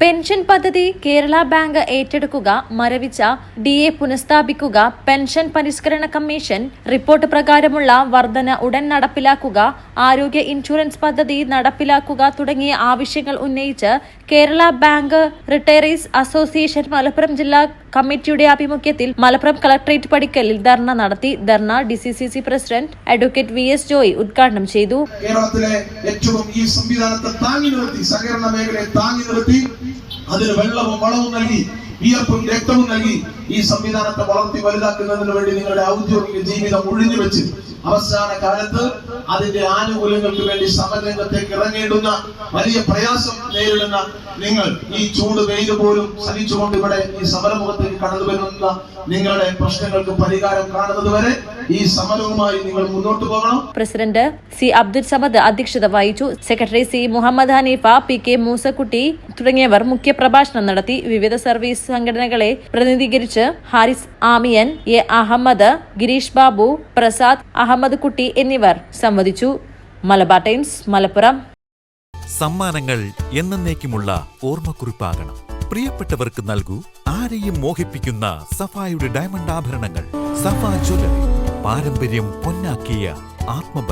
Pension പദ്ധതി Kerala bank ഏറ്റെടുക്കുക മരവിച്ച ഡി എ പുനഃസ്ഥാപിക്കുക പെൻഷൻ പരിഷ്കരണ കമ്മീഷൻ റിപ്പോർട്ട് പ്രകാരമുള്ള വർധന ഉടൻ നടപ്പിലാക്കുക ആരോഗ്യ ഇൻഷുറൻസ് പദ്ധതി നടപ്പിലാക്കുക തുടങ്ങിയ ആവശ്യങ്ങൾ ഉന്നയിച്ച് Kerala bank retirees association Malappuram ജില്ലാ കമ്മിറ്റിയുടെ ആഭിമുഖ്യത്തിൽ മലപ്പുറം കളക്ടറേറ്റ് പടിക്കലിൽ ധർണ നടത്തി. Dharna D C C C president advocate V S Joy ഉദ്ഘാടനം ചെയ്തു. കേരളത്തിലെ ഏറ്റവും ഈ സംവിധാനത്തെ താങ്ങി നിർത്തി സഹകരണ മേഖലയെ താങ്ങി നിർത്തി അതിന് വെള്ളവും വളവും നൽകി വിയർപ്പും രക്തവും നൽകി ഈ സംവിധാനത്തെ വളർത്തി വലുതാക്കുന്നതിന് വേണ്ടി നിങ്ങളുടെ ഔദ്യോഗിക ജീവിതം ഒഴിഞ്ഞു വെച്ച് അവസാന കാലത്ത് അതിന്റെ ആനുകൂല്യങ്ങൾക്ക് വേണ്ടി സമരരംഗത്തേക്ക് ഇറങ്ങേണ്ടുന്ന വലിയ പ്രയാസം നേരിടുന്ന നിങ്ങൾ ഈ ചൂട് വെയിൽ പോലും സഹിച്ചുകൊണ്ട് ഇവിടെ ഈ സമരമുഖത്തേക്ക് കടന്നു വരുന്ന നിങ്ങളുടെ പ്രശ്നങ്ങൾക്ക് പരിഹാരം കാണുന്നത് വരെ ഈ സമരവുമായി നിങ്ങൾ മുന്നോട്ട് പോകണം. പ്രസിഡന്റ് സി അബ്ദുൽ സമദ് അധ്യക്ഷത വഹിച്ചു. Secretary C Muhammad Haneefa P K Moosakutty തുടങ്ങിയവർ മുഖ്യപ്രഭാഷണം നടത്തി. വിവിധ സർവീസ് സംഘടനകളെ പ്രതിനിധീകരിച്ച് ഹാരിസ് ആമിയൻ എ അഹമ്മദ് ഗിരീഷ് ബാബു പ്രസാദ് കുട്ടി എന്നിവർ സംവദിച്ചു. മലബാർ ടൈംസ് മലപ്പുറം. സമ്മാനങ്ങൾ എന്നേക്കുമുള്ള ഓർമ്മക്കുറിപ്പാകണം. പ്രിയപ്പെട്ടവർക്ക് നൽകൂ ആരെയും മോഹിപ്പിക്കുന്ന സഫായുടെ ഡയമണ്ട് ആഭരണങ്ങൾ. സഫ ജ്വല്ലറി പാരമ്പര്യം പൊന്നാക്കിയ ആത്മബന്ധം.